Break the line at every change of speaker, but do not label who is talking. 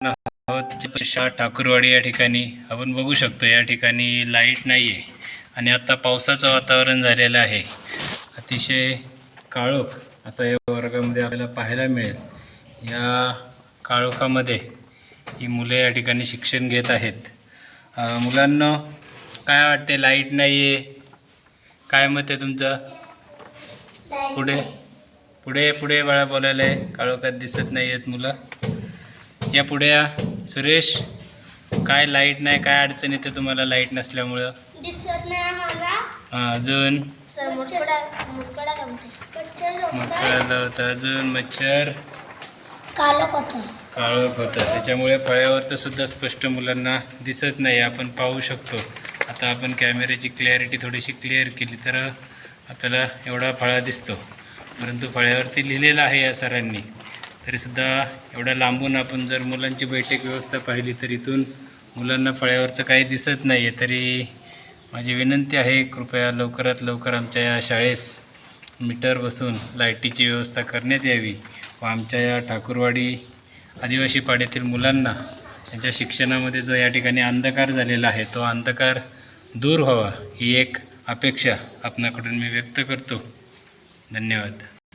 आहोत ठाकूरवाडी या ठिकाणी आपण बघू शकतो या ठिकाणी लाइट नाही आहे आणि आता पावसाचं वातावरण झालेलं आहे. अतिशय काळोख असं या वर्गामध्ये आपल्याला पाहायला मिळेल. या काळोखामध्ये ही मुले या ठिकाणी शिक्षण घेत आहेत. मुलांना काय वाटते लाइट नाही आहे काय मत आहे तुमचं? पुढे पुढे पुढे बाळा बोलायला आहे काळोखात दिसत नाही आहेत मुलं. या पुढे या. सुरेश काय लाइट नाही काय अडचण येते तुम्हाला लाइट नसल्यामुळं?
दिसत नाही आम्हाला.
हां अजून?
सर मुरकडा मुरकडा
अजून मच्छर?
होतं.
काळोख होतं. त्याच्यामुळे फळ्यावरचं सुद्धा स्पष्ट मुलांना दिसत नाही. आपण पाहू शकतो. आता आपण कॅमेऱ्याची क्लॅरिटी थोडीशी क्लिअर केली तर आपल्याला एवढा फळा दिसतो. परंतु फळ्यावरती लिहिलेलं आहे या सरांनी. तरीसुद्धा एवढ्या लांबून आपण जर मुलांची बैठक व्यवस्था पाहिली तर इथून मुलांना फळ्यावरचं काही दिसत नाही आहे तरी माझी विनंती आहे कृपया लवकरात लवकर आमच्या या शाळेस मीटर बसून लाईटीची व्यवस्था करण्यात यावी व आमच्या या ठाकूरवाडी आदिवासी पाड्यातील मुलांना त्यांच्या शिक्षणामध्ये जो या ठिकाणी अंधकार झालेला आहे तो अंधकार दूर व्हावा ही एक अपेक्षा आपणाकडून मी व्यक्त करतो. धन्यवाद.